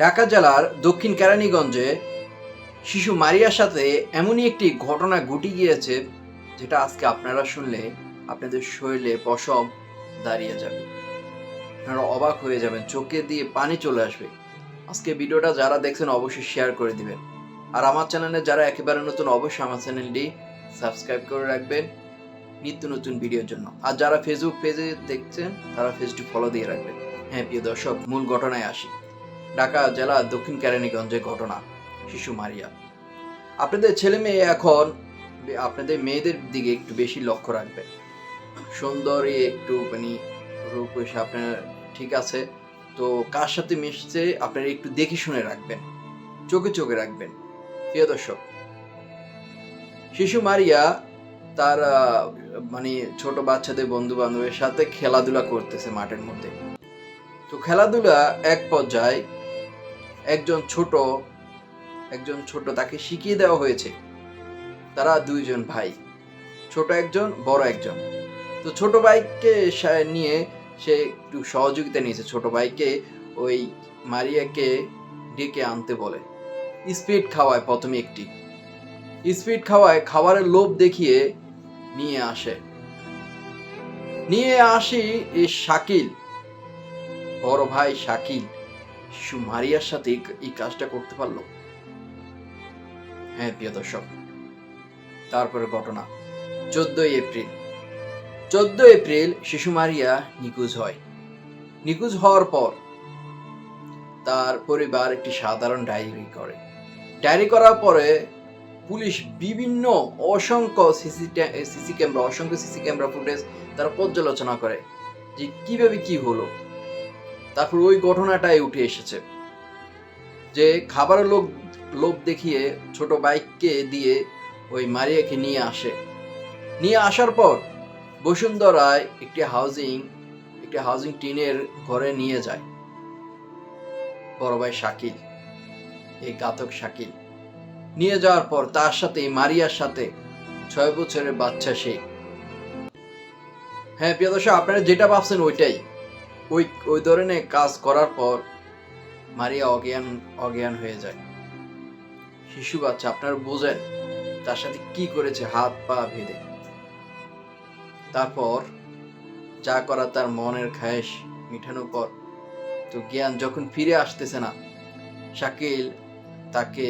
ঢাকা জেলার দক্ষিণ কেরানীগঞ্জে শিশু মারিয়ার সাথে এমনই একটি ঘটনা ঘটে গিয়েছে, যেটা আজকে আপনারা শুনলে আপনাদের শরীরে পশম দাঁড়িয়ে যাবে। আপনারা অবাক হয়ে যাবেন, চোখে দিয়ে পানি চলে আসবে। আজকে ভিডিওটা যারা দেখছেন অবশ্যই শেয়ার করে দিবেন। আর আমার চ্যানেলে যারা একেবারে নতুন, অবশ্যই আমার চ্যানেলটি সাবস্ক্রাইব করে রাখবেন নিত্য নতুন ভিডিওর জন্য। আর যারা ফেসবুক পেজে দেখছেন, তারা পেজটি ফলো দিয়ে রাখবেন। হ্যাঁ প্রিয় দর্শক, মূল ঘটনায় আসি। ঢাকা জেলা দক্ষিণ কেরানীগঞ্জের ঘটনা, শিশু মারিয়া। আপনাদের ছেলে মেয়ে এখন, আপনাদের মেয়েদের দিকে একটু বেশি লক্ষ্য রাখবেন। সুন্দরী একটু মানে রূপ আপনার, ঠিক আছে। তো কার সাথে মিশছে আপনারা একটু দেখে শুনে রাখবেন, চোখে চোখে রাখবেন। প্রিয় দর্শক, শিশু মারিয়া তার মানে ছোট বাচ্চাদের বন্ধু বান্ধবের সাথে খেলাধুলা করতেছে মাঠের মধ্যে। তো খেলাধুলা এক পর্যায়ে একজন ছোট একজন ছোট তাকে শিখিয়ে দেওয়া হয়েছে। তারা দুইজন ভাই, ছোট একজন, বড় একজন। তো ছোট ভাইকে নিয়ে সে একটু সহযোগিতা নিয়েছে। ছোট ভাইকে ওই মারিয়াকে ডেকে আনতে বলে। স্পিড খাওয়ায় প্রথমে একটি। স্পিড খাওয়ায় খাবারের লোভ দেখিয়ে নিয়ে আসে। নিয়ে আসি এই শাকিল, বড় ভাই শাকিল। শিশু মারিয়ার সাথে এই কাজটা করতে পারল? হ্যাঁ প্রিয় দর্শক। তারপরে ঘটনা, চোদ্দই এপ্রিল। চোদ্দ এপ্রিল শিশু মারিয়া নিখোঁজ হয়। নিখোঁজ হওয়ার পর তার পরিবার একটি সাধারণ ডায়েরি করে। ডায়েরি করার পরে পুলিশ বিভিন্ন অসংখ্য সিসি সিসি ক্যামেরা, অসংখ্য সিসি ক্যামেরা ফুটেজ তারা পর্যালোচনা করে যে কীভাবে কি হলো। তারপর ওই ঘটনাটাই উঠে এসেছে। যে খাবারের লোক, লোভ দেখিয়ে ছোট বাইককে দিয়ে ওই মারিয়াকে নিয়ে আসে। নিয়ে আসার পর বসুন্ধরায় একটি হাউজিং একটি হাউজিং টিনের ঘরে নিয়ে যায়। বড় ভাই শাকিল, এই ঘাতক শাকিল। নিয়ে যাওয়ার পর তার সাথে, মারিয়ার সাথে ছয় বছরের বাচ্চা সে। হ্যাঁ প্রিয় আপনারা যেটা ভাবছেন ওইটাই। ওই ওই ধরনের কাজ করার পর মারিয়া অজ্ঞান অজ্ঞান হয়ে যায়। শিশু বাচ্চা, আপনারা বোঝেন তার সাথে কি করেছে, হাত পা ভেদে তারপর যা করা তার মনের খায়েশ মিঠানোর পর তো জ্ঞান যখন ফিরে আসতেছে না, শাকিল তাকে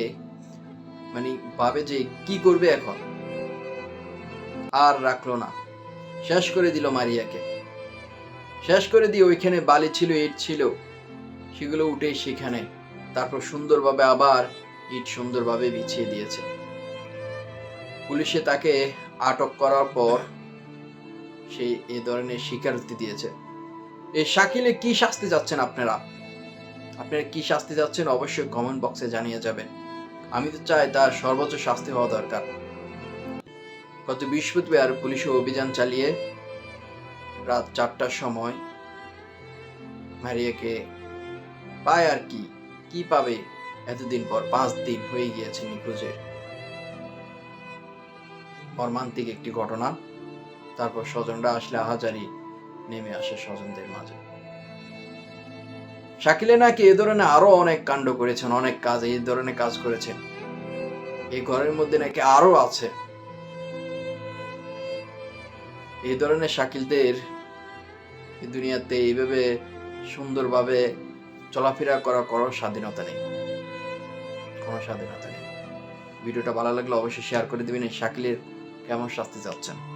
মানে ভাবে যে কি করবে এখন? আর রাখল না। শেষ করে দিল মারিয়াকে। শেষ করে দিয়ে ওইখানে বালি ছিল, ইট ছিল। সেগুলো উঠে সেখানে, তারপর সুন্দরভাবে আবার ইট সুন্দরভাবে বিছিয়ে দিয়েছে। পুলিশে তাকে আটক করার পর সে এ ধরনের স্বীকারোক্তি দিয়েছে। এই শাকিলে কি শাস্তি যাচ্ছেন আপনারা? আপনারা কি শাস্তি যাচ্ছেন অবশ্যই কমেন্ট বক্সে জানিয়ে যাবেন। আমি তো চাই তার সর্বোচ্চ শাস্তি হওয়া দরকার। গত বৃহস্পতিবার পুলিশ অভিযান চালিয়ে রাত চারটার সময় মারিয়াকে পায় আর কি কি পাবে? এতদিন পর পাঁচ দিন হয়ে গিয়েছে নিখোঁজের। মর্মান্তিক একটি ঘটনা। তারপর স্বজনরা আসলে আহাজারি নেমে আসে স্বজনদের মাঝে। শাকিলে নাকি এ ধরনের আরও অনেক কাণ্ড করেছেন, অনেক কাজ, এই ধরনের কাজ করেছেন। এই ঘরের মধ্যে নাকি আরও আছে। এই ধরনের শাকিলদের এই দুনিয়াতে এইভাবে সুন্দরভাবে চলাফেরা করা কোনো স্বাধীনতা নেই। কোনো স্বাধীনতা নেই। ভিডিওটা ভালো লাগলে অবশ্যই শেয়ার করে দেবেন। এই শাকিলের কেমন শাস্তি চাচ্ছেন?